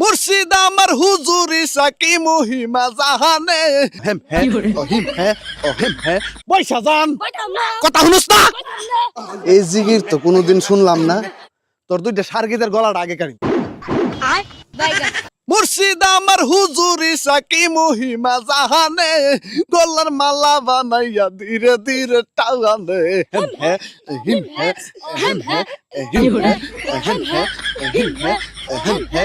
মুর্শিদ আমার হুজুরি সাকি মহিমা জাহানে। হেম হে অহিম হে অহিম হে। পয়সা যান কথা শুনুস না? এই জিগির তো কোনোদিন শুনলাম না। তোর দুইটা সার্গিদের গলাটা আগে কারি মুর্শিদ আমার হুজুরি সাকি মহিমা জাহানে। গলার মালা বানাইয়া ধীরে ধীরে টাওয়ানে হেম হে হিম হে হিম হে হিম হে হিম হে হিম হে হিম হে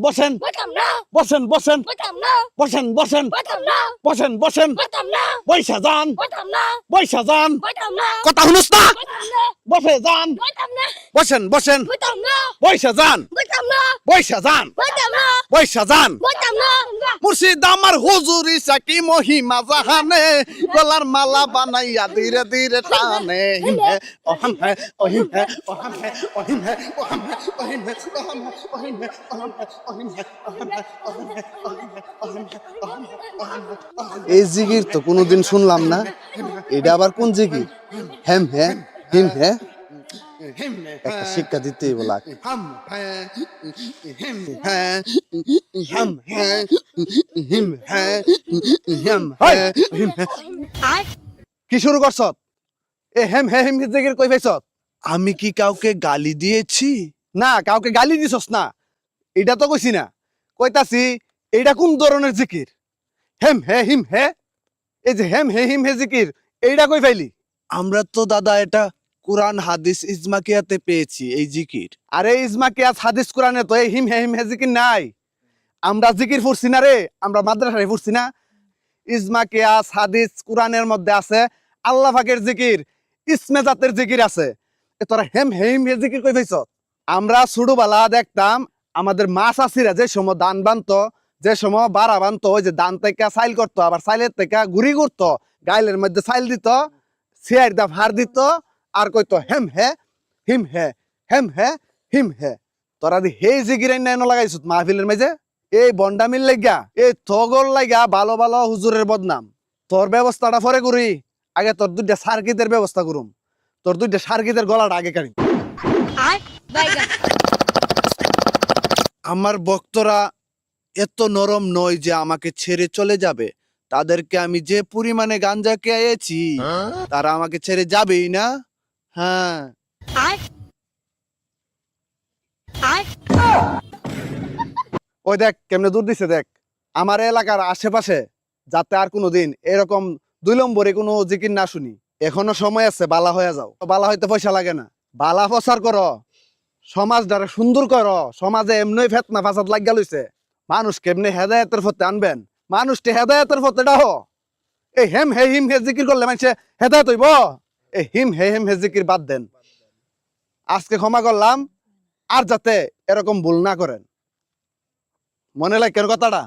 বসেন বসেন বসেন বসেন বসেন বসেন বসেন পয়সা যান পয়সা যান কথা শুনুস না বসে যান বসেন বসেন পয়সা যান পয়সা যান পয়সা যান মুর্শিদ আমার হুজুরি সাকি মহিমা জাহানে গলার মালা বানাইয়া ধীরে ধীরে টানে হিম হে অহম হে হে এই জিগির তো কোনোদিন শুনলাম না এটা আবার কোন জিগির হেম হে হিম হে একটা শিক্ষা দিতেই বলা হাম হ্যাঁ হিম হ্যাঁ হাম হ্যাঁ হিম হ্যাঁ হিম হ্যাঁ হিম হ্যাঁ। কি শুরু করছ? এ হেম হে হিম জিগির কই পাইছ? আমি কি কাউকে গালি দিয়েছি? না কাউকে গালি দিছস না। এটা তো কইছি না। কইতাছি এইটা কোন ধরনের জিকির? হেম হে হিম হে? এই যে হেম হে হিম হে জিকির এইটা কই পাইলি? আমরা তো দাদা এটা কোরআন, হাদিস, ইজমাকিয়াতে পেয়েছি এই জিকির। আরে ইজমাকিয়াত, হাদিস, কোরআনে তো এই হিম হে হিম, হে জিকির নাই। আমরা জিকির পড়ছি না রে, আমরা মাদ্রাসায় পড়ছি না। ইজমাকিয়াস হাদিস, কোরআনের মধ্যে আছে আল্লাহ পাকের জিকির, ইসমে জাতের জিকির আছে। এ তোরা হেম হেম, হে জিকির কই পাইছ? আমরা ছোটবেলা দেখতাম আমাদের মা চাষিরা যে সময় দান বানতো, যে সময় বাড়া বানতো, ওই যে দান থেকে সাইল করতো, আবার সাইলের থেকে ঘুরি করতো গাইলের মধ্যে সাইল দিত সিয়ার দা ভার দিত আর কইতো হেম হে হিম হে হেম হে হিম হে। তোরা দি হে জিগিরাই নাই লাগাইছত মাহফিলের মাঝে? এই বন্ডামিল লাইগা এই থগর লাইগা ভালো ভালো হুজুরের বদনাম। তোর ব্যবস্থাটা পরে করি আগে তোর দুইটা সার্কিতের ব্যবস্থা করুম। তোর দুইটা সার্কিতের গলাটা আগে কারি আমার ভক্তরা এত নরম নয় যে আমাকে ছেড়ে চলে যাবে। তাদেরকে আমি যে পরিমাণে গাঞ্জা খেয়েছি তারা আমাকে ছেড়ে যাবেই না। হ্যাঁ। ওই দেখ কেমনে দূর দিছে দেখ। আমার এলাকার আশেপাশে যাতে আর কোনোদিন এরকম দুই নম্বরে কোনো জিকির না শুনি। এখনও সময় আছে বালা হয়ে যাও। বালা হইতে পয়সা লাগে না। বালা প্রচার করো। সমাজ দ্বারা সুন্দর করো। সমাজে এমনি ফেতনা ফাসাদ লাগিয়া লইছে। মানুষ কেমনে হেদায়তের পথে আনবেন? মানুষকে হেদায়তের পথে ডাহ। এই হেম হে হিম হে জিকির করলে মানুষে হেদায়ত হইব। এই হিম হে হেম হেজিকির বাদ দেন। আজকে ক্ষমা করলাম, আর যাতে এরকম ভুল না করেন। মনে লাগে কেন কথাটা?